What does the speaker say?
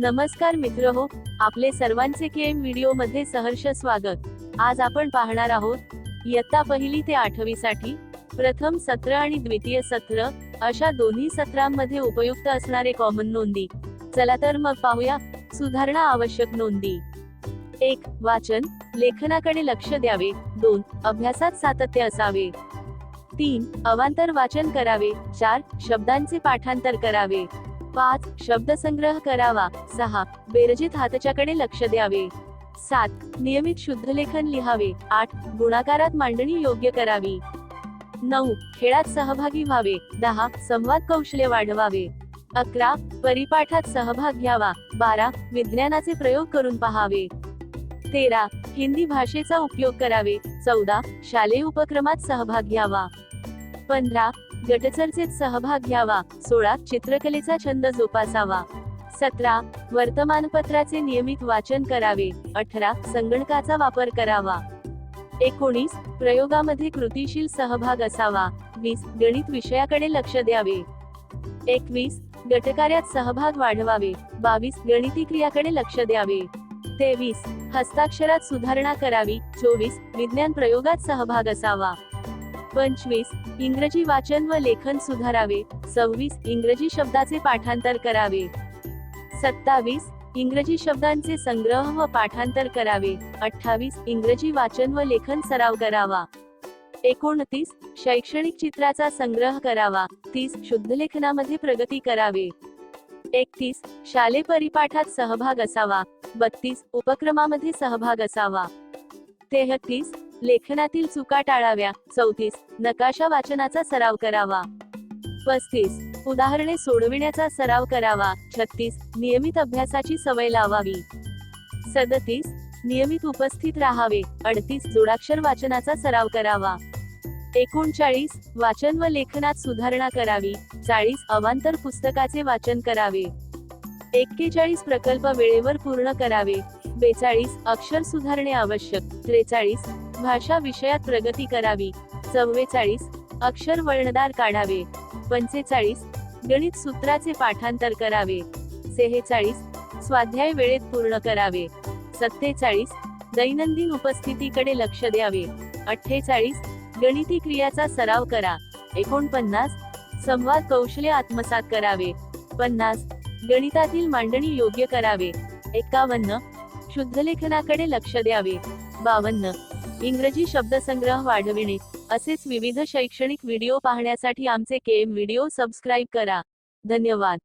नमस्कार मित्र हो आपले सर्वांचे केम व्हिडिओमध्ये सहर्ष स्वागत. आज आपण पाहणार आहोत इयत्ता पहिली ते आठवी साठी प्रथम सत्र आणि द्वितीय सत्र अशा दोन्ही सत्रांमध्ये उपयुक्त असणारे कॉमन नोंदी. चला तर मग पाहूया सुधारणा आवश्यक नोंदी. एक वाचन लेखनाकडे लक्ष द्यावे. दोन अभ्यासात सातत्य असावे. तीन अवांतर वाचन करावे. चार शब्दांचे पाठांतर करावे. पाच शब्दसंग्रह करावा. सहा बेरजेत हातच्याकडे लक्ष द्यावे. सात नियमित शुद्धलेखन लिहावे. आठ गुणाकारात मांडणी योग्य करावी. नऊ खेळात सहभागी व्हावे. दहा संवाद कौशल्य वाढवावे. अकरा परिपाठात सहभाग घ्यावा. बारा विज्ञानाचे प्रयोग करून पहावे. तेरा हिंदी भाषेचा उपयोग करावे. चौदा शालेय उपक्रमात सहभाग घ्यावा. पंधरा गटचर्चेत सहभाग घ्यावा. सोळा चित्रकलेचा छंद जोपासावा. सतरा वर्तमानपत्राचे नियमित वाचन करावे. अठरा संगणकाचा वापर करावा. एकोणीस प्रयोगामध्ये कृतीशील सहभाग असावा. वीस गणित विषयाकडे लक्ष द्यावे. एकवीस गटकार्यात सहभाग वाढवावे. बावीस गणिती क्रियाकडे लक्ष द्यावे. तेवीस हस्ताक्षरात सुधारणा करावी. चोवीस विज्ञान प्रयोगात सहभाग असावा. पंचवीस. इंग्रजी वाचन व लेखन सुधारावे. सव्वीस. इंग्रजी शब्दाचे पाठांतर करावे. सत्तावीस. इंग्रजी शब्दांचे संग्रह व पाठांतर करावे. अठ्ठावीस. इंग्रजी वाचन व लेखन सराव करावा. एकोणतीस. शैक्षणिक चित्राचा संग्रह करावा. तीस. शुद्धलेखनामध्ये प्रगती करावे. एकतीस. शालेय परिपाठात सहभाग असावा. बत्तीस. उपक्रमामध्ये सहभाग असावा. तेहतीस. लेखनातील चुका टाळाव्या. चौतीस. नकाशा वाचनाचा सराव करावा. पस्तीस. उदाहरणे सोडविण्याचा सराव करावा. छत्तीस. नियमित अभ्यासाची सवय लावावी. सदतीस. नियमित उपस्थित राहावे. अडतीस. जोडाक्षर वाचनाचा सराव करावा. एकोणचाळीस. वाचन व लेखनात सुधारणा करावी. चाळीस. अवांतर पुस्तकाचे वाचन करावे. एक्केचाळीस प्रकल्प वेळेवर पूर्ण करावे. बेचाळीस अक्षर सुधारणे आवश्यक. त्रेचाळीस भाषा विषयात प्रगती करावी. चव्वेचाळीस अक्षर वळणदार काढावे. पंचेचाळीस गणित सूत्राचे पाठांतर करावे. सेहेचाळीस स्वाध्याय वेळेत पूर्ण करावे. सत्तेचाळीस दैनंदिन उपस्थितीकडे लक्ष द्यावे. अठ्ठेचाळीस गणिती क्रियाचा सराव करा. एकोणपन्नास संवाद कौशल्य आत्मसात करावे. पन्नास गणितातील मांडणी योग्य करावे. एकावन्न शुद्धलेखनाकडे लक्ष द्यावे. बावन्न. इंग्रजी शब्दसंग्रह वाढविणे. असेच विविध शैक्षणिक व्हिडिओ पाहण्यासाठी आमचे केम व्हिडिओ सबस्क्राईब करा. धन्यवाद.